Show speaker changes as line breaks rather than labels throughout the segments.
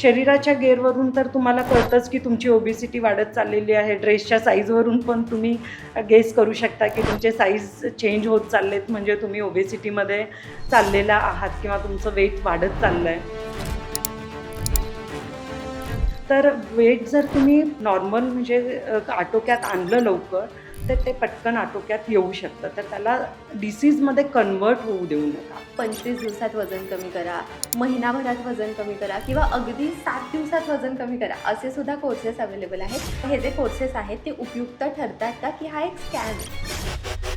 शरीराच्या गेअरवरून तर तुम्हाला कळतंच की तुमची ओबेसिटी वाढत चाललेली आहे. ड्रेसच्या साईजवरून पण तुम्ही गेस करू शकता की तुमचे साईज चेंज होत चाललेत. म्हणजे तुम्ही ओबेसिटीमध्ये चाललेला आहात किंवा तुमचं वेट वाढत चाललं आहे तर वेट जर तुम्ही नॉर्मल म्हणजे आटोक्यात आणलं लवकर असते ते पटकन आटोक्यात येऊ शकतं. तर त्याला डिसीजमध्ये कन्वर्ट होऊ देऊ नका.
पंचवीस दिवसात वजन कमी करा महिनाभरात वजन कमी करा किंवा अगदी सात दिवसात वजन कमी करा. असे सुद्धा कोर्सेस अवेलेबल आहेत. हे जे कोर्सेस आहेत ते उपयुक्त ठरतात का? की हा एक स्कॅम आहे.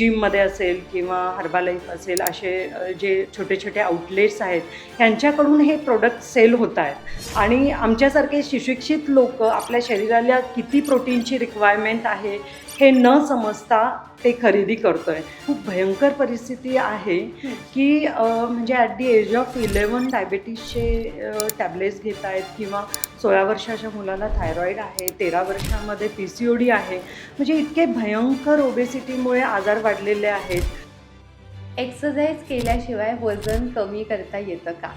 जिममध्ये असेल किंवा हर्बालाईफ असेल असे जे छोटे छोटे आउटलेट्स आहेत ह्यांच्याकडून हे प्रोडक्ट सेल होत आहेत. आणि आमच्यासारखे सुशिक्षित लोक आपल्या शरीराला किती प्रोटीनची रिक्वायरमेंट आहे हे न समजता ते खरेदी करतो आहे खूप भयंकर परिस्थिती आहे की म्हणजे at the age of eleven डायबेटीसचे tablets घेत आहेत किंवा सोळा वर्षाच्या मुलाला थायरॉईड आहे तेरा वर्षामध्ये पी सी ओ डी आहे. म्हणजे इतके भयंकर ओबेसिटीमुळे आजार वाढलेले आहेत.
एक्सरसाइज केल्याशिवाय वजन कमी करता येतं का?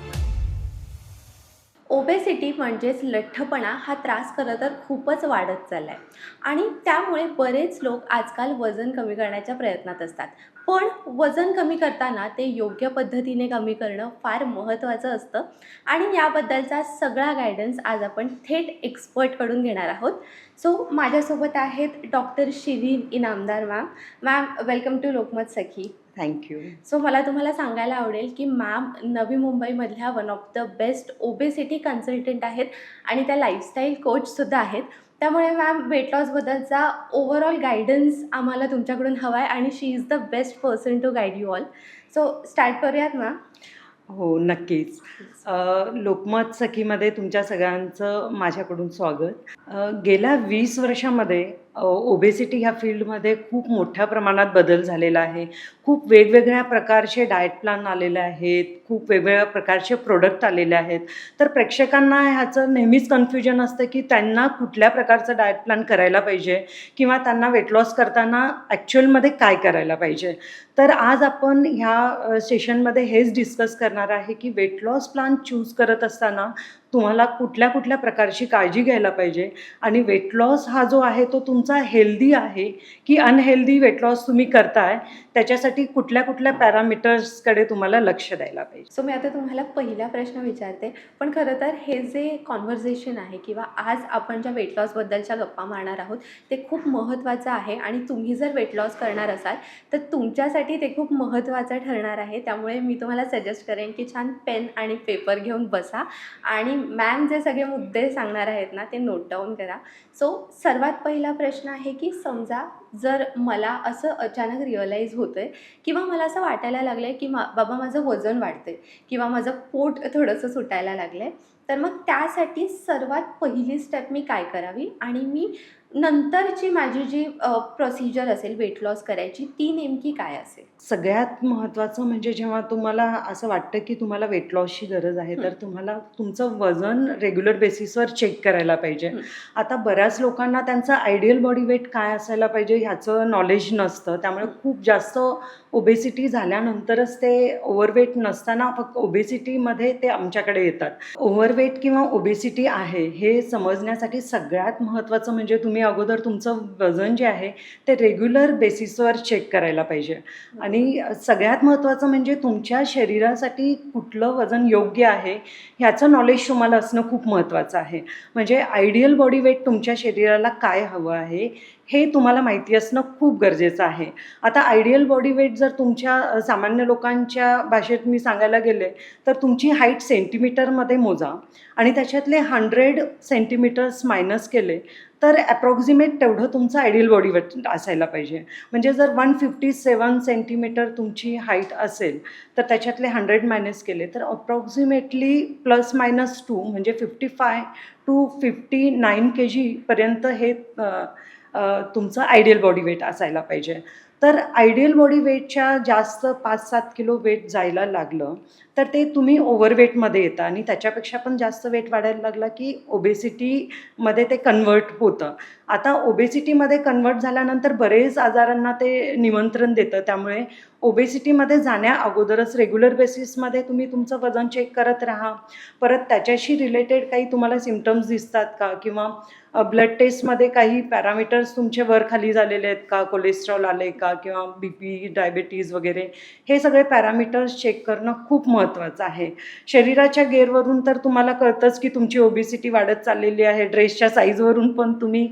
ओबेसिटी म्हणजेच लठ्ठपणा हा त्रास खरं तर खूपच वाढत चालला आहे आणि त्यामुळे बरेच लोक आजकाल वजन कमी करण्याच्या प्रयत्नात असतात. पण वजन कमी करताना ते योग्य पद्धतीने कमी करणं फार महत्त्वाचं असतं. आणि याबद्दलचा सगळा गायडन्स आज आपण थेट एक्सपर्टकडून घेणार आहोत. सो माझ्यासोबत आहेत doctor Shirin Inamdar ma'am ma'am welcome to Lokmat Sakhi
thank you
so मला तुम्हाला सांगायला आवडेल की ma'am Navi मुंबईमधल्या one of the best obesity consultant आहेत आणि त्या लाईफस्टाईल कोचसुद्धा आहेत. त्यामुळे मॅम वेट लॉसबद्दलचा ओव्हरऑल गायडन्स आम्हाला तुमच्याकडून हवा आहे आणि she is the best person to guide you all so start करूयात मॅम
हो नक्कीच. लोकमत सखीमध्ये तुमच्या सगळ्यांचं माझ्याकडून स्वागत. गेल्या वीस वर्षामध्ये ओबेसिटी ह्या फील्डमध्ये खूप मोठ्या प्रमाणात बदल झालेला आहे. खूप वेगवेगळ्या प्रकारचे डाएट प्लॅन आलेले आहेत. खूप वेगवेगळ्या प्रकारचे प्रोडक्ट आलेले आहेत. तर प्रेक्षकांना ह्याचं नेहमीच कन्फ्युजन असतं की त्यांना कुठल्या प्रकारचं डाएट प्लॅन करायला पाहिजे किंवा त्यांना वेट लॉस करताना ॲक्च्युअलमध्ये काय करायला पाहिजे. तर आज आपण ह्या सेशनमध्ये हेच डिस्कस करणार आहे की वेट लॉस प्लॅन चूज करत असताना तुम्हाला कुठल्या कुठल्या प्रकारची काळजी घ्यायला पाहिजे आणि वेट लॉस हा जो आहे तो तुमचा हेल्दी आहे की अनहेल्दी वेट लॉस तुम्ही करताय त्याच्यासाठी कुठल्या कुठल्या पॅरामीटर्सकडे तुम्हाला लक्ष द्यायला पाहिजे.
सो मी आता तुम्हाला पहिला प्रश्न विचारते. पण खरं तर हे जे कॉन्व्हर्सेशन आहे किंवा आज आपण ज्या वेट लॉसबद्दलच्या गप्पा मारणार आहोत ते खूप महत्त्वाचं आहे आणि तुम्ही जर वेट लॉस करणार असाल तर तुमच्यासाठी ते खूप महत्त्वाचं ठरणार आहे. त्यामुळे मी तुम्हाला सजेस्ट करेन की छान पेन आणि पेपर घेऊन बसा आणि मॅम जे सगळे मुद्दे सांगणार आहेत ना ते नोट डाऊन करा. सो सर्वात पहिला प्रश्न आहे की समजा जर मला असं अचानक रिअलाईज होतं आहे किंवा मला असं वाटायला लागलं आहे की मा बाबा माझं वजन वाढतं आहे किंवा माझं पोट थोडंसं सुटायला लागलं आहे तर मग त्यासाठी सर्वात पहिली स्टेप मी काय करावी? आणि मी नंतरची माझी जी प्रोसिजर असेल वेट लॉस करायची ती नेमकी काय असेल?
सगळ्यात महत्त्वाचं म्हणजे जेव्हा तुम्हाला असं वाटतं की तुम्हाला वेट लॉसची गरज आहे तर तुम्हाला तुमचं वजन रेग्युलर बेसिसवर चेक करायला पाहिजे. आता बऱ्याच लोकांना त्यांचं आयडियल बॉडी वेट काय असायला पाहिजे ह्याचं नॉलेज नसतं. त्यामुळे खूप जास्त ओबेसिटी झाल्यानंतरच ते ओव्हरवेट नसताना फक्त ओबेसिटीमध्ये ते आमच्याकडे येतात. ओव्हरवेट किंवा ओबेसिटी आहे हे समजण्यासाठी सगळ्यात महत्त्वाचं म्हणजे तुम्ही अगोदर तुमचं वजन जे आहे ते रेग्युलर बेसिसवर चेक करायला पाहिजे. आणि सगळ्यात महत्त्वाचं म्हणजे तुमच्या शरीरासाठी कुठलं वजन योग्य आहे ह्याचं नॉलेज तुम्हाला असणं खूप महत्त्वाचं आहे. म्हणजे आयडियल बॉडी वेट तुमच्या शरीराला काय हवं आहे हे तुम्हाला माहिती असणं खूप गरजेचं आहे. आता आयडियल बॉडी वेट जर तुमच्या सामान्य लोकांच्या भाषेत मी सांगायला गेले तर तुमची हाईट सेंटीमीटरमध्ये मोजा. आणि त्याच्यातले हंड्रेड सेंटीमीटर्स मायनस केले तर ॲप्रॉक्झिमेट तेवढं तुमचं आयडियल बॉडी वेट असायला पाहिजे. म्हणजे जर वन फिफ्टी सेवन सेंटीमीटर तुमची हाईट असेल तर त्याच्यातले हंड्रेड मायनस केले तर अप्रॉक्झिमेटली प्लस मायनस टू म्हणजे fifty five to fifty nine K जीपर्यंत हे तुमचं आयडियल बॉडी वेट असायला पाहिजे. तर आयडियल बॉडी वेटच्या जास्त पाच सात किलो वेट जायला लागलं. तर ते तुम्ही ओव्हरवेटमध्ये येतं आणि त्याच्यापेक्षा पण जास्त वेट वाढायला लागला की ओबेसिटीमध्ये ते कन्वर्ट होतं. आता ओबेसिटीमध्ये कन्वर्ट झाल्यानंतर बरेच आजारांना ते निमंत्रण देतं. त्यामुळे ओबेसिटीमध्ये जाण्या अगोदरच रेग्युलर बेसिसमध्ये तुम्ही तुमचं वजन चेक करत राहा. परत त्याच्याशी रिलेटेड काही तुम्हाला सिमटम्स दिसतात का? किंवा ब्लड टेस्टमध्ये काही पॅरामीटर्स तुमचे वर खाली झालेले आहेत का? कोलेस्ट्रॉल आले का? किंवा बी पी डायबिटीज वगैरे. हे सगळे पॅरामीटर्स चेक करणं खूप महत्त्वाचं आहे. शरीराच्या गेअरवरून तर तुम्हाला कळतंच की तुमची ओबेसिटी वाढत चाललेली आहे. ड्रेसच्या साईजवरून पण तुम्ही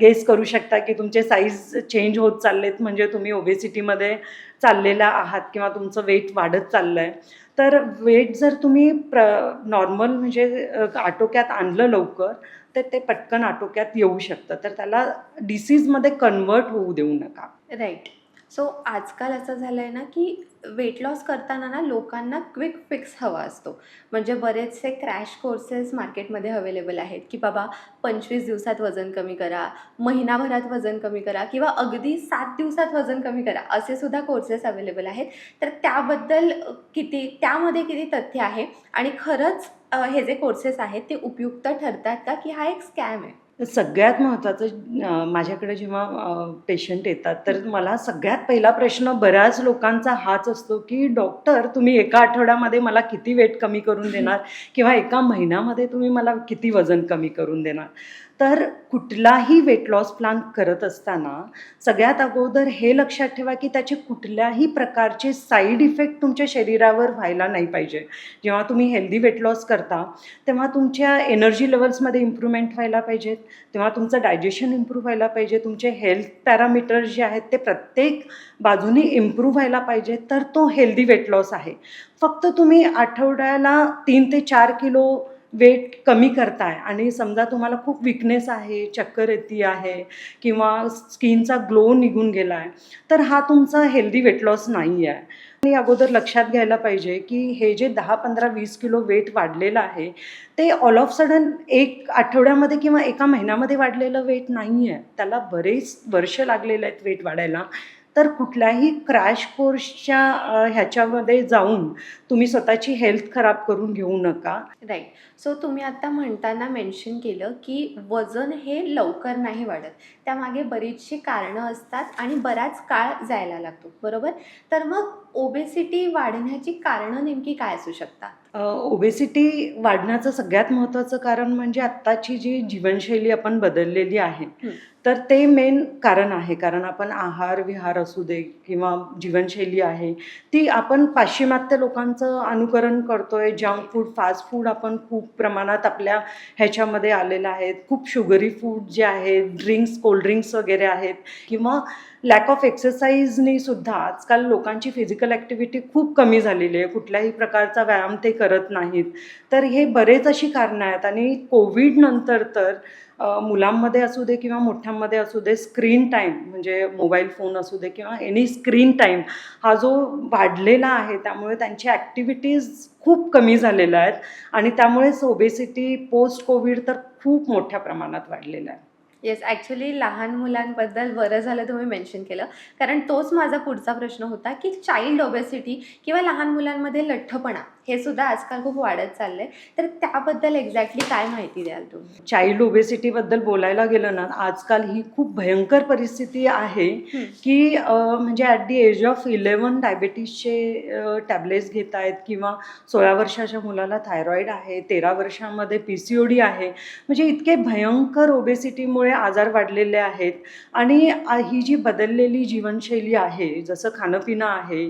गेस करू शकता की तुमचे साईज चेंज होत चाललेत. म्हणजे तुम्ही ओबेसिटीमध्ये चाललेला आहात किंवा तुमचं वेट वाढत चाललं आहे तर वेट जर तुम्ही प्र नॉर्मल म्हणजे आटोक्यात आणलं लवकर तर ते पटकन आटोक्यात येऊ शकतं. तर त्याला डिसीजमध्ये कन्वर्ट होऊ देऊ नका.
राईट सो आजकाल असं झालं आहे ना की वेट लॉस करताना ना लोकांना क्विक फिक्स हवा असतो. म्हणजे बरेचसे क्रॅश कोर्सेस मार्केटमध्ये अवेलेबल आहेत की बाबा पंचवीस दिवसात वजन कमी करा महिनाभरात वजन कमी करा किंवा अगदी सात दिवसात वजन कमी करा असे सुद्धा कोर्सेस अवेलेबल आहेत. तर त्याबद्दल किती त्यामध्ये किती तथ्य आहे? आणि खरंच हे जे कोर्सेस आहेत ते उपयुक्त ठरतात का? की हा एक स्कॅम आहे.
सगळ्यात महत्त्वाचं माझ्याकडे जेव्हा पेशंट येतात तर मला सगळ्यात पहिला प्रश्न बऱ्याच लोकांचा हाच असतो की डॉक्टर तुम्ही एका आठवड्यामध्ये मला किती वेट कमी करून देणार? किंवा एका महिन्यामध्ये तुम्ही मला किती वजन कमी करून देणार? तर कुठलाही वेट लॉस प्लॅन करत असताना सगळ्यात अगोदर हे लक्षात ठेवा की त्याचे कुठल्याही प्रकारचे साईड इफेक्ट तुमच्या शरीरावर व्हायला नाही पाहिजे. जेव्हा तुम्ही हेल्दी वेट लॉस करता तेव्हा तुमच्या एनर्जी लेवल्समध्ये इम्प्रूव्हमेंट व्हायला पाहिजेत तेव्हा तुमचं डायजेशन इम्प्रूव्ह व्हायला पाहिजे. तुमचे हेल्थ पॅरामीटर्स जे आहेत ते प्रत्येक बाजूने इम्प्रूव्ह व्हायला पाहिजे. तर तो हेल्दी वेट लॉस आहे. फक्त तुम्ही आठवड्याला तीन ते चार किलो वेट कमी करताय. आणि समजा तुम्हाला खूप विकनेस आहे चक्कर येते आहे किंवा स्किनचा ग्लो निघून गेला आहे तर हा तुमचा हेल्दी वेट लॉस नाही आहे आणि अगोदर लक्षात घ्यायला पाहिजे की हे जे दहा पंधरा वीस किलो वेट वाढलेलं आहे ते ऑल ऑफ सडन एक आठवड्यामध्ये किंवा एका महिन्यामध्ये वाढलेलं वेट नाही आहे त्याला बरेच वर्ष लागलेले आहेत वेट वाढायला. तर कुठल्याही क्रॅश कोर्सच्या ह्याच्यामध्ये जाऊन तुम्ही स्वतःची हेल्थ खराब करून घेऊ नका.
राईट सो तुम्ही आता म्हणताना मेन्शन केलं की वजन हे लवकर नाही वाढत. त्यामागे बरीचशी कारणं असतात आणि बराच काळ जायला लागतो. बरोबर? तर मग ओबेसिटी वाढण्याची कारणं नेमकी काय असू शकतात?
ओबेसिटी वाढण्याचं सगळ्यात महत्त्वाचं कारण म्हणजे आत्ताची जी जीवनशैली आपण बदललेली आहे. तर ते मेन कारण आहे. कारण आपण आहार विहार असू दे किंवा जीवनशैली आहे ती आपण पाश्चिमात्य लोकांचं अनुकरण करतोय. जंक फूड फास्ट फूड आपण खूप प्रमाणात आपल्या ह्याच्यामध्ये आलेलं आहेत खूप शुगरी फूड जे आहेत ड्रिंक्स कोल्ड्रिंक्स वगैरे आहेत किंवा लॅक ऑफ एक्सरसाइजनी सुद्धा आजकाल लोकांची फिजिकल ॲक्टिव्हिटी खूप कमी झालेली आहे. कुठल्याही प्रकारचा व्यायाम ते करत नाहीत. तर हे बरेच अशी कारणं आहेत. आणि कोविडनंतर तर मुलांमध्ये असू दे किंवा मोठ्यांमध्ये असू दे स्क्रीन टाईम म्हणजे मोबाईल फोन असू दे किंवा एनी स्क्रीन टाईम हा जो वाढलेला आहे त्यामुळे त्यांची ॲक्टिव्हिटीज खूप कमी झालेल्या आहेत. आणि त्यामुळेच ओबेसिटी पोस्ट कोविड तर खूप मोठ्या प्रमाणात वाढलेला आहे
येस ॲक्च्युली लहान मुलांबद्दल बरं झालं तुम्ही मेन्शन केलं. कारण तोच माझा पुढचा प्रश्न होता की चाइल्ड ओबेसिटी किंवा लहान मुलांमध्ये लठ्ठपणा. हे सुद्धा आजकाल खूप वाढत चाललं आहे तर त्याबद्दल एक्झॅक्टली काय माहिती द्याल तुम्ही?
चाइल्ड ओबेसिटीबद्दल बोलायला गेलं ना आजकाल ही खूप भयंकर परिस्थिती आहे. की म्हणजे at the age of eleven डायबिटीसचे tablets घेत आहेत किंवा सोळा वर्षाच्या मुलाला थायरॉईड आहे तेरा वर्षामध्ये पी सी ओ डी आहे. म्हणजे इतके भयंकर ओबेसिटीमुळे आजार वाढलेले आहेत आणि ही जी बदललेली जीवनशैली आहे जसं खाणंपिणं आहे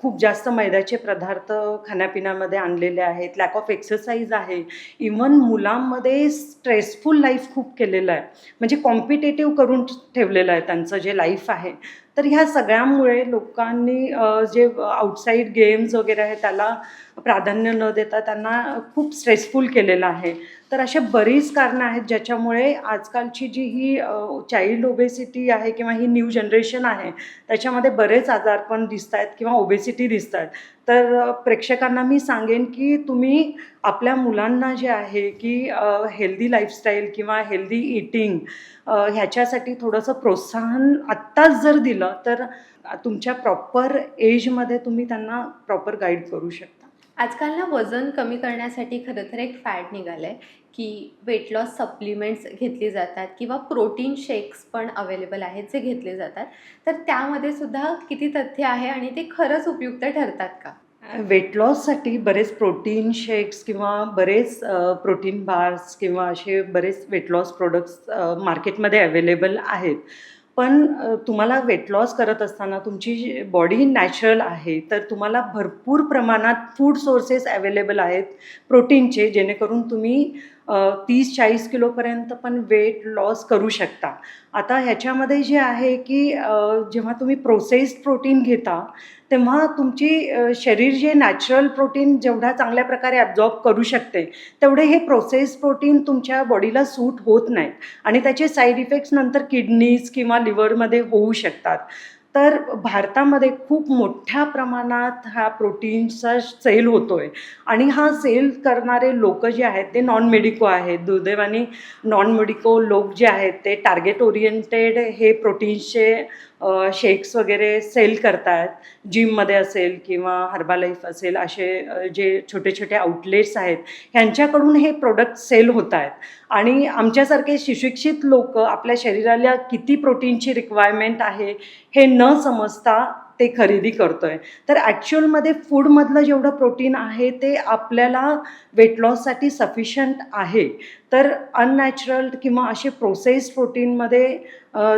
खूप जास्त मैद्याचे पदार्थ खाण्यापिण्यामध्ये आणलेले आहेत. लॅक ऑफ एक्सरसाइज आहे. इवन मुलांमध्ये स्ट्रेसफुल लाईफ खूप केलेलं आहे. म्हणजे कॉम्पिटेटिव्ह करून ठेवलेलं आहे त्यांचं जे लाईफ आहे. तर ह्या सगळ्यामुळे लोकांनी जे आउटसाईड गेम्स वगैरे आहे त्याला प्राधान्य न देता त्यांना खूप स्ट्रेसफुल केलेलं आहे. तर अशा बरीच कारणं आहेत ज्याच्यामुळे आजकालची जी ही चाइल्ड ओबेसिटी आहे किंवा ही न्यू जनरेशन आहे त्याच्यामध्ये बरेच आजार पण दिसत आहेत किंवा ओबेसिटी दिसत आहेत तर प्रेक्षकांना मी सांगेन की तुम्ही आपल्या मुलांना जे आहे की हेल्दी लाईफस्टाईल किंवा हेल्दी इटिंग ह्याच्यासाठी थोडंसं प्रोत्साहन आत्ताच जर दिलं तर तुमच्या प्रॉपर एजमध्ये तुम्ही त्यांना प्रॉपर गाईड करू शकता.
आजकाल ना वजन कमी करण्यासाठी खरं तर एक फॅड निघालं आहे की वेट लॉस सप्लिमेंट्स घेतली जातात किंवा प्रोटीन शेक्स पण अवेलेबल आहेत जे घेतले जातात. तर त्यामध्ये सुद्धा किती तथ्य आहे आणि ते खरंच उपयुक्त ठरतात का?
वेट लॉससाठी बरेच प्रोटीन शेक्स किंवा बरेच प्रोटीन बार्स किंवा असे बरेच वेट लॉस प्रोडक्ट्स मार्केटमध्ये अवेलेबल आहेत. पण तुम्हाला वेट लॉस करत असताना तुमची बॉडी नॅचरल आहे तर तुम्हाला भरपूर प्रमाणात फूड सोर्सेस अवेलेबल आहेत प्रोटीनचे जेणेकरून तुम्ही तीस चाळीस किलोपर्यंत पण वेट लॉस करू शकता. आता ह्याच्यामध्ये जे आहे की जेव्हा तुम्ही प्रोसेस्ड प्रोटीन घेता तेव्हा तुमची शरीर जे नॅचरल प्रोटीन जेवढा चांगल्या प्रकारे ॲब्झॉर्ब करू शकते तेवढे हे प्रोसेस प्रोटीन तुमच्या बॉडीला सूट होत नाहीत. आणि त्याचे साईड इफेक्ट्स नंतर किडनीज किंवा लिव्हरमध्ये होऊ शकतात. तर भारतामध्ये खूप मोठ्या प्रमाणात हा प्रोटीनचा सेल होतो आहे आणि हा सेल करणारे लोक जे आहेत ते नॉन मेडिको आहेत. दुर्दैवाने नॉन मेडिको लोक जे आहेत ते टार्गेट ओरिएंटेड हे प्रोटीन्सचे शेक्स वगैरे सेल करतायत जिममध्ये असेल किंवा हर्बालाईफ असेल असे जे छोटे छोटे आउटलेट्स आहेत ह्यांच्याकडून हे प्रोडक्ट सेल होत आहेत आणि आमच्यासारखे सुशिक्षित लोक आपल्या शरीराला किती प्रोटीनची रिक्वायरमेंट आहे हे न समजता ते खरेदी करतोय. तर ॲक्च्युअलमध्ये फूडमधलं जेवढं प्रोटीन आहे ते आपल्याला वेट लॉससाठी सफिशंट आहे. तर अननॅचरल किंवा असे प्रोसेस्ड प्रोटीनमध्ये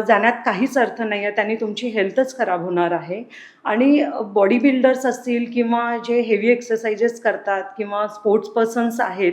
जाण्यात काहीच अर्थ नाही आहे त्यांनी तुमची हेल्थच खराब होणार आहे. आणि बॉडी बिल्डर्स असतील किंवा जे हेवी एक्सरसाइजेस करतात किंवा स्पोर्ट्स पर्सन्स आहेत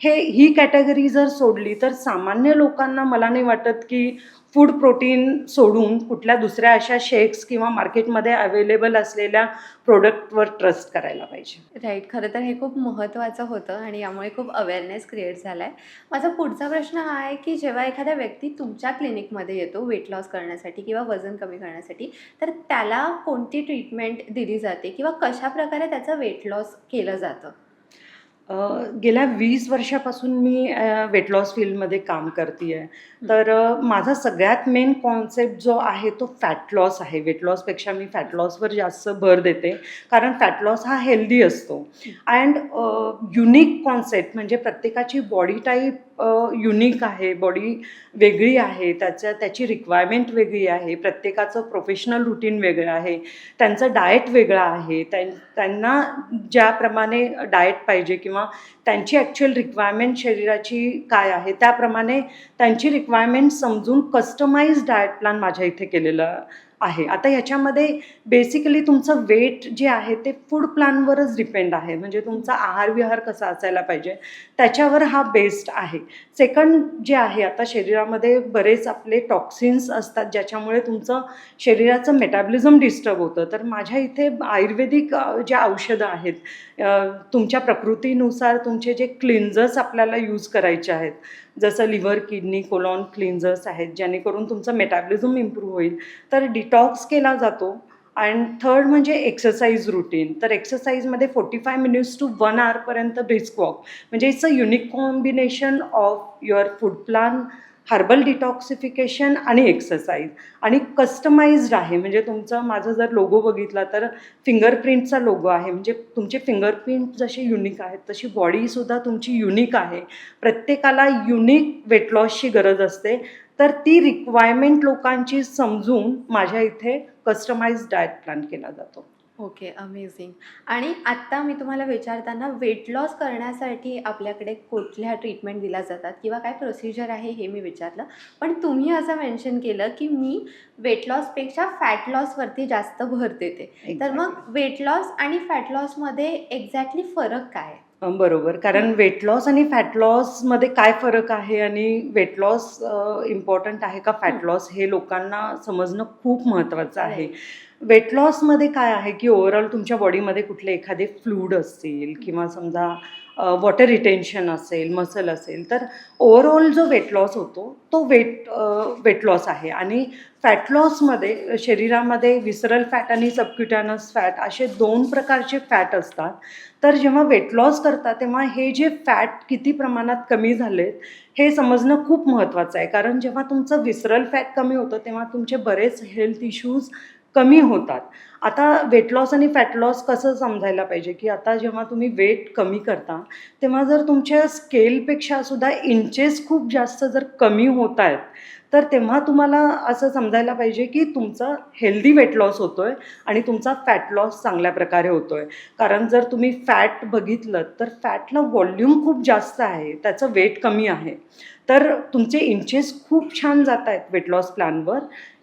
हे ही कॅटेगरी जर सोडली तर सामान्य लोकांना मला नाही वाटत की फूड प्रोटीन सोडून कुठल्या दुसऱ्या अशा शेक्स किंवा मार्केटमध्ये अवेलेबल असलेल्या प्रोडक्टवर ट्रस्ट करायला पाहिजे.
राईट खरं तर हे खूप महत्त्वाचं होतं आणि यामुळे खूप अवेअरनेस क्रिएट झाला आहे माझा पुढचा प्रश्न हा आहे की जेव्हा एखादा व्यक्ती तुमच्या क्लिनिकमध्ये येतो वेट लॉस करण्यासाठी किंवा वजन कमी करण्यासाठी तर त्याला कोणती ट्रीटमेंट दिली जाते किंवा कशा प्रकारे त्याचं वेट लॉस केलं जातं?
गेल्या वीस वर्षापासून मी वेट लॉस फील्डमध्ये काम करते आहे तर माझा सगळ्यात मेन कॉन्सेप्ट जो आहे तो फॅट लॉस आहे. वेट लॉसपेक्षा मी फॅट लॉसवर जास्त भर देते. कारण फॅट लॉस हा हेल्दी असतो. अँड युनिक कॉन्सेप्ट म्हणजे प्रत्येकाची बॉडी टाईप युनिक आहे बॉडी वेगळी आहे त्याच्या त्याची रिक्वायरमेंट वेगळी आहे प्रत्येकाचं प्रोफेशनल रुटीन वेगळं आहे त्यांचं डाएट वेगळं आहे त्यां त्यांना ज्याप्रमाणे डाएट पाहिजे किंवा त्यांची ॲक्च्युअल रिक्वायरमेंट शरीराची काय आहे त्याप्रमाणे त्यांची रिक्वायरमेंट समजून कस्टमाइज डाएट प्लॅन माझ्या इथे केलेलं आहे. आता ह्याच्यामध्ये बेसिकली तुमचं वेट जे आहे ते फूड प्लॅनवरच डिपेंड आहे. म्हणजे तुमचा आहार विहार कसा असायला पाहिजे त्याच्यावर हा बेस्ड आहे. सेकंड जे आहे आता शरीरामध्ये बरेच आपले टॉक्सिन्स असतात ज्याच्यामुळे तुमचं शरीराचं मेटाबॉलिझम डिस्टर्ब होतं. तर माझ्या इथे आयुर्वेदिक जे ज्या औषधं आहेत तुमच्या प्रकृतीनुसार तुमचे जे क्लिन्झर्स आपल्याला यूज करायचे आहेत जसं लिव्हर किडनी कोलॉन क्लिन्झर्स आहेत जेणेकरून तुमचं मेटाबॉलिझम इम्प्रूव्ह होईल. तर डिटॉक्स केला जातो. अँड थर्ड म्हणजे एक्सरसाइज रुटीन. तर एक्सरसाइजमध्ये forty five minutes to one आवरपर्यंत brisk walk. म्हणजे it's a unique combination of your food plan herbal detoxification आणि एक्सरसाइज. आणि कस्टमाइज्ड आहे. म्हणजे तुमचं माझं जर लोगो बघितला तर फिंगरप्रिंटचा लोगो आहे. म्हणजे तुमचे फिंगरप्रिंट जसे युनिक आहेत तशी बॉडीसुद्धा तुमची युनिक आहे. प्रत्येकाला युनिक वेट लॉसची गरज असते. तर ती रिक्वायरमेंट लोकांची समजून माझ्या इथे कस्टमाइज डाएट प्लॅन केला जातो.
ओके अमेझिंग आणि आत्ता मी तुम्हाला विचारताना वेट लॉस करण्यासाठी आपल्याकडे कुठल्या ट्रीटमेंट दिल्या जातात? किंवा काय प्रोसिजर आहे हे मी विचारलं. पण तुम्ही असं मेन्शन केलं की मी वेट लॉसपेक्षा फॅट लॉसवरती जास्त भर देते. तर मग वेट लॉस आणि फॅट लॉसमध्ये एक्झॅक्टली फरक काय? आहे?
अं, बरोबर. कारण वेट लॉस आणि फॅट लॉसमध्ये काय फरक आहे आणि वेट लॉस इम्पॉर्टंट आहे का फॅट लॉस हे लोकांना समजणं खूप महत्त्वाचं आहे. वेट लॉसमध्ये काय आहे की ओव्हरऑल तुमच्या बॉडीमध्ये कुठले एखादे फ्लूड असतील किंवा समजा वॉटर रिटेन्शन असेल मसल असेल तर ओव्हरऑल जो वेट लॉस होतो तो वेट वेट लॉस आहे. आणि फॅट लॉसमध्ये शरीरामध्ये विसरल फॅट आणि सबक्युटॅनस फॅट असे दोन प्रकारचे फॅट असतात. तर जेव्हा वेट लॉस करता तेव्हा हे जे फॅट किती प्रमाणात कमी झालेत हे समजणं खूप महत्त्वाचं आहे. कारण जेव्हा तुमचं विसरल फॅट कमी होतं तेव्हा तुमचे बरेच हेल्थ इश्यूज कमी होतात. आता वेट लॉस आणि फॅट लॉस कसं समजायला पाहिजे? की आता जेव्हा तुम्ही वेट कमी करता तेव्हा जर तुमच्या स्केलपेक्षा सुद्धा इंचेस खूप जास्त जर कमी होत आहेत तर तेव्हा तुम्हाला असं समजायला पाहिजे की तुमचा हेल्दी वेट लॉस होतो आहे आणि तुमचा फॅट लॉस चांगल्या प्रकारे होतो आहे कारण जर तुम्ही फॅट बघितलं तर फॅटला व्हॉल्यूम खूप जास्त आहे त्याचं वेट कमी आहे. तर तुमचे इंचेस खूप छान जात आहेत वेट लॉस प्लॅनवर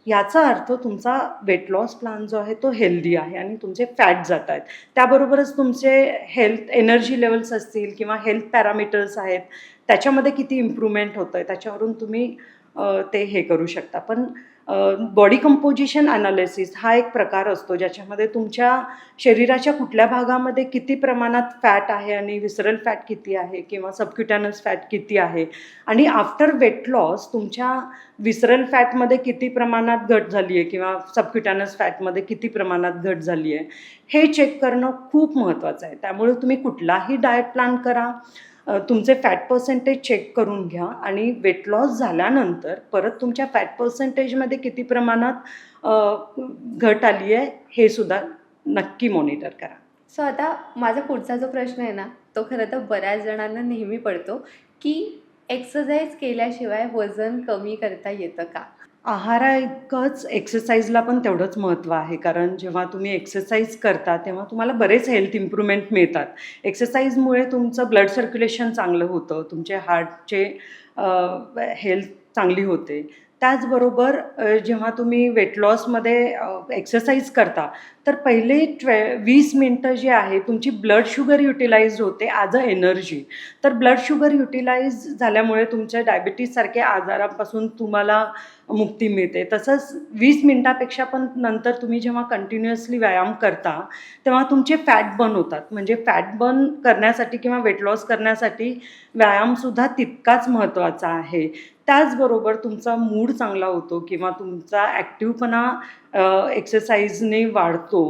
याचा अर्थ तुमचा वेट लॉस प्लॅन जो आहे तो हेल्दी आहे आणि तुमचे फॅट जात आहेत. त्याबरोबरच तुमचे हेल्थ एनर्जी लेवल्स असतील किंवा हेल्थ पॅरामीटर्स आहेत त्याच्यामध्ये किती इम्प्रूव्हमेंट होतं आहे त्याच्यावरून तुम्ही ते हे करू शकता. पण बॉडी कंपोजिशन ॲनालिसिस हा एक प्रकार असतो ज्याच्यामध्ये तुमच्या शरीराच्या कुठल्या भागामध्ये किती प्रमाणात फॅट आहे आणि विसरल फॅट किती आहे किंवा सबक्युटॅनस फॅट किती आहे. आणि आफ्टर वेट लॉस तुमच्या विसरल फॅटमध्ये किती प्रमाणात घट झाली आहे किंवा सबक्युटॅनस फॅटमध्ये किती प्रमाणात घट झाली आहे हे चेक करणं खूप महत्त्वाचं आहे. त्यामुळे तुम्ही कुठलाही डाएट प्लॅन करा. तुमचे फॅट पर्सेंटेज चेक करून घ्या आणि वेट लॉस झाल्यानंतर परत तुमच्या फॅट पर्सेंटेजमध्ये किती प्रमाणात घट आली आहे हे सुद्धा नक्की मॉनिटर करा.
सो आता माझा पुढचा जो प्रश्न आहे ना तो खरं तर बऱ्याच जणांना नेहमी पडतो की एक्सरसाइज केल्याशिवाय वजन कमी करता येतं का?
आहारा इतकंच एक्सरसाइजला पण तेवढंच महत्त्व आहे. कारण जेव्हा तुम्ही एक्सरसाइज करता तेव्हा तुम्हाला बरेच हेल्थ इम्प्रूव्हमेंट मिळतात. एक्सरसाइजमुळे तुमचं ब्लड सर्क्युलेशन चांगलं होतं. तुमचे हार्टचे हेल्थ चांगली होते. त्याचबरोबर जेव्हा तुम्ही वेट लॉसमध्ये एक्सरसाइज करता तर पहिले ट्वे वीस मिनटं जे आहे तुमची ब्लड शुगर युटिलाइज होते ॲज अ एनर्जी तर ब्लड शुगर युटिलाइज झाल्यामुळे तुमच्या डायबिटीजसारख्या आजारापासून तुम्हाला मुक्ती मिळते. तसंच वीस मिनटापेक्षा पण नंतर तुम्ही जेव्हा कंटिन्युअसली व्यायाम करता तेव्हा तुमचे फॅट बर्न होतात. म्हणजे फॅट बर्न करण्यासाठी किंवा वेट लॉस करण्यासाठी व्यायामसुद्धा तितकाच महत्त्वाचा आहे. त्याचबरोबर तुमचा मूड चांगला होतो किंवा तुमचा ॲक्टिवपणा एक्सरसाइजने वाढतो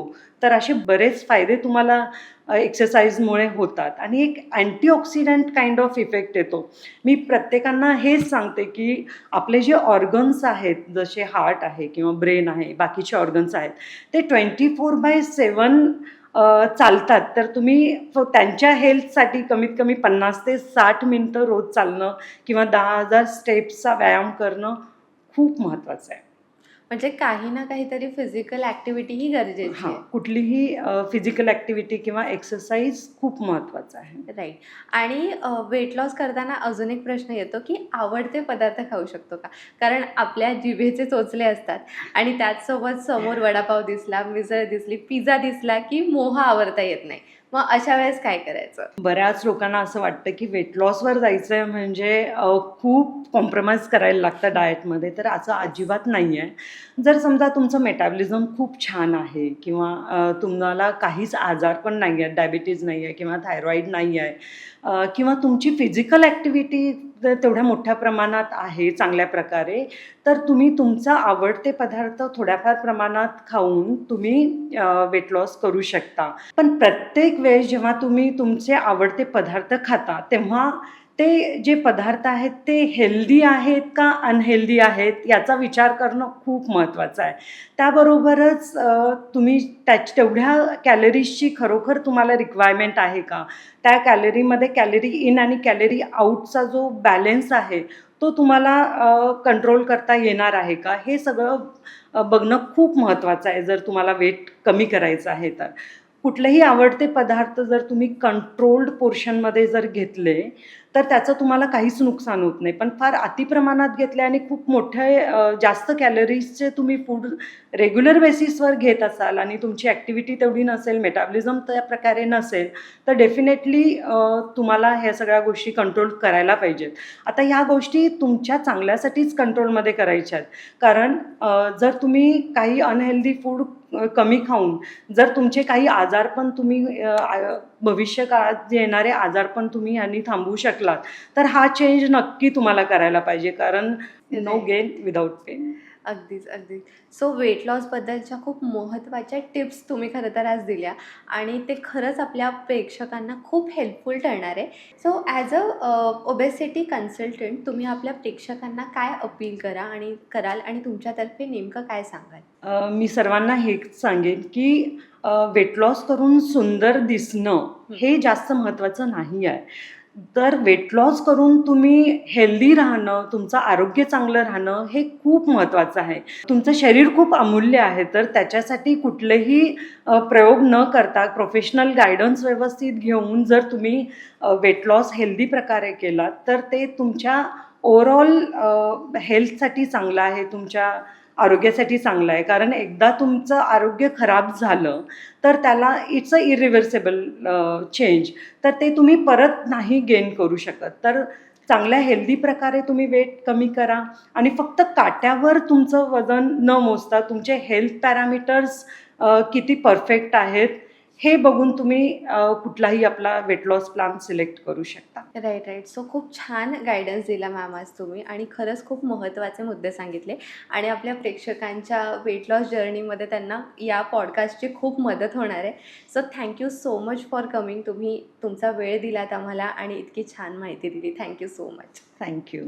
तर असे बरेच फायदे तुम्हाला एक्सरसाइजमुळे होतात. आणि एक अँटीऑक्सिडंट काइंड ऑफ इफेक्ट येतो. मी प्रत्येकांना हेच सांगते की आपले जे ऑर्गन्स आहेत जसे हार्ट आहे किंवा ब्रेन आहे बाकीचे ऑर्गन्स आहेत ते ट्वेंटी फोर बाय सेवन चालतात. तर तुम्ही फ- त्यांच्या हेल्थसाठी कमीत कमी पन्नास ते साठ मिनटं रोज चालणं किंवा दहा हजार स्टेप्सचा व्यायाम करणं खूप महत्त्वाचं आहे.
म्हणजे काही ना काहीतरी फिजिकल ॲक्टिव्हिटी ही गरजेची
हां
आहे.
कुठलीही फिजिकल ॲक्टिव्हिटी किंवा एक्सरसाइज खूप महत्त्वाचं आहे.
राईट आणि वेट लॉस करताना अजून एक प्रश्न येतो की आवडते पदार्थ खाऊ शकतो का? कारण आपल्या जिभेचे चोचले असतात आणि त्याचसोबत समोर वडापाव दिसला मिसळ दिसली पिझ्झा दिसला की मोह आवरता येत नाही. मग अशा वेळेस काय करायचं?
बऱ्याच लोकांना असं वाटतं की वेट लॉसवर जायचं आहे म्हणजे खूप कॉम्प्रोमाइज करायला लागतं डाएटमध्ये तर असं अजिबात नाही आहे जर समजा तुमचं मेटाबॉलिझम खूप छान आहे किंवा तुम्हाला काहीच आजार पण नाही आहे डायबिटीज नाही आहे किंवा थायरॉईड नाही आहे किंवा तुमची फिजिकल ॲक्टिव्हिटी तेवढ्या मोठ्या प्रमाणात आहे चांगल्या प्रकारे. तर तुम्ही तुमचा आवडते पदार्थ थोड्याफार प्रमाणात खाऊन तुम्ही वेट लॉस करू शकता. पण प्रत्येक वेळेस जेव्हा तुम्ही तुमचे आवडते पदार्थ खाता तेव्हा ते जे पदार्थ आहेत ते हेल्दी आहेत का अनहेल्दी आहेत याचा विचार करणं खूप महत्त्वाचं आहे. त्याबरोबरच तुम्ही त्याच तेवढ्या कॅलरीजची खरोखर तुम्हाला रिक्वायरमेंट आहे का? त्या कॅलरीमध्ये कॅलरी इन आणि कॅलरी आउटचा जो बॅलेन्स आहे तो तुम्हाला कंट्रोल करता येणार आहे का? हे सगळं बघणं खूप महत्त्वाचं आहे जर तुम्हाला वेट कमी करायचं आहे तर. कुठलेही आवडते पदार्थ जर तुम्ही कंट्रोल्ड पोर्शनमध्ये जर घेतले तर त्याचं तुम्हाला काहीच नुकसान होत नाही. पण फार अतिप्रमाणात घेतले आणि खूप मोठे जास्त कॅलरीजचे तुम्ही फूड रेग्युलर बेसिसवर घेत असाल आणि तुमची ॲक्टिव्हिटी तेवढी नसेल मेटाबॉलिझम त्या प्रकारे नसेल तर डेफिनेटली तुम्हाला ह्या सगळ्या गोष्टी कंट्रोल करायला पाहिजेत. आता ह्या गोष्टी तुमच्या चांगल्यासाठीच कंट्रोलमध्ये करायच्या आहेत कारण जर तुम्ही काही अनहेल्दी फूड कमी खाऊन. जर तुमचे काही आजार पण तुम्ही अ, आ- भविष्य काळात येणारे आजार पण तुम्ही यांनी थांबवू शकलात तर हा चेंज नक्की तुम्हाला करायला पाहिजे. कारण नो. गेन विदाऊट पेन
अगदीच अगदीच. सो वेट लॉसबद्दलच्या खूप महत्त्वाच्या टिप्स तुम्ही खरं तर आज दिल्या आणि ते खरंच आपल्या प्रेक्षकांना खूप हेल्पफुल ठरणार आहे. So as a obesity consultant तुम्ही आपल्या प्रेक्षकांना काय अपील करा आणि कराल आणि तुमच्यातर्फे नेमकं काय सांगाल?
मी सर्वांना हेच सांगेन की वेट लॉस करून सुंदर दिसणं हे जास्त महत्त्वाचं नाही आहे. तर वेट लॉस करून तुम्ही हेल्दी राहणं तुमचं आरोग्य चांगलं राहणं हे खूप महत्त्वाचं आहे. तुमचं शरीर खूप अमूल्य आहे तर त्याच्यासाठी कुठलेही प्रयोग न करता प्रोफेशनल गायडन्स व्यवस्थित घेऊन जर तुम्ही वेट लॉस हेल्दी प्रकारे केला तर ते तुमच्या ओवरऑल हेल्थसाठी चांगलं आहे तुमच्या आरोग्यासाठी चांगलं आहे. कारण एकदा तुमचं आरोग्य खराब झालं तर त्याला इट्स अ इरिव्हर्सेबल चेंज तर ते तुम्ही परत नाही गेन करू शकत. तर चांगल्या हेल्दी प्रकारे तुम्ही वेट कमी करा आणि फक्त काट्यावर तुमचं वजन न मोजता तुमचे हेल्थ पॅरामीटर्स किती परफेक्ट आहेत हे बघून तुम्ही कुठलाही आपला वेट लॉस प्लॅन सिलेक्ट करू शकता.
राईट राईट सो खूप छान गायडन्स दिला मॅम आज तुम्ही आणि खरंच खूप महत्त्वाचे मुद्दे सांगितले आणि आपल्या प्रेक्षकांच्या वेट लॉस जर्नीमध्ये त्यांना या पॉडकास्टची खूप मदत होणार आहे. So thank you so much for coming तुम्ही तुमचा वेळ दिलात आम्हाला आणि इतकी छान माहिती दिली. Thank you so much
thank you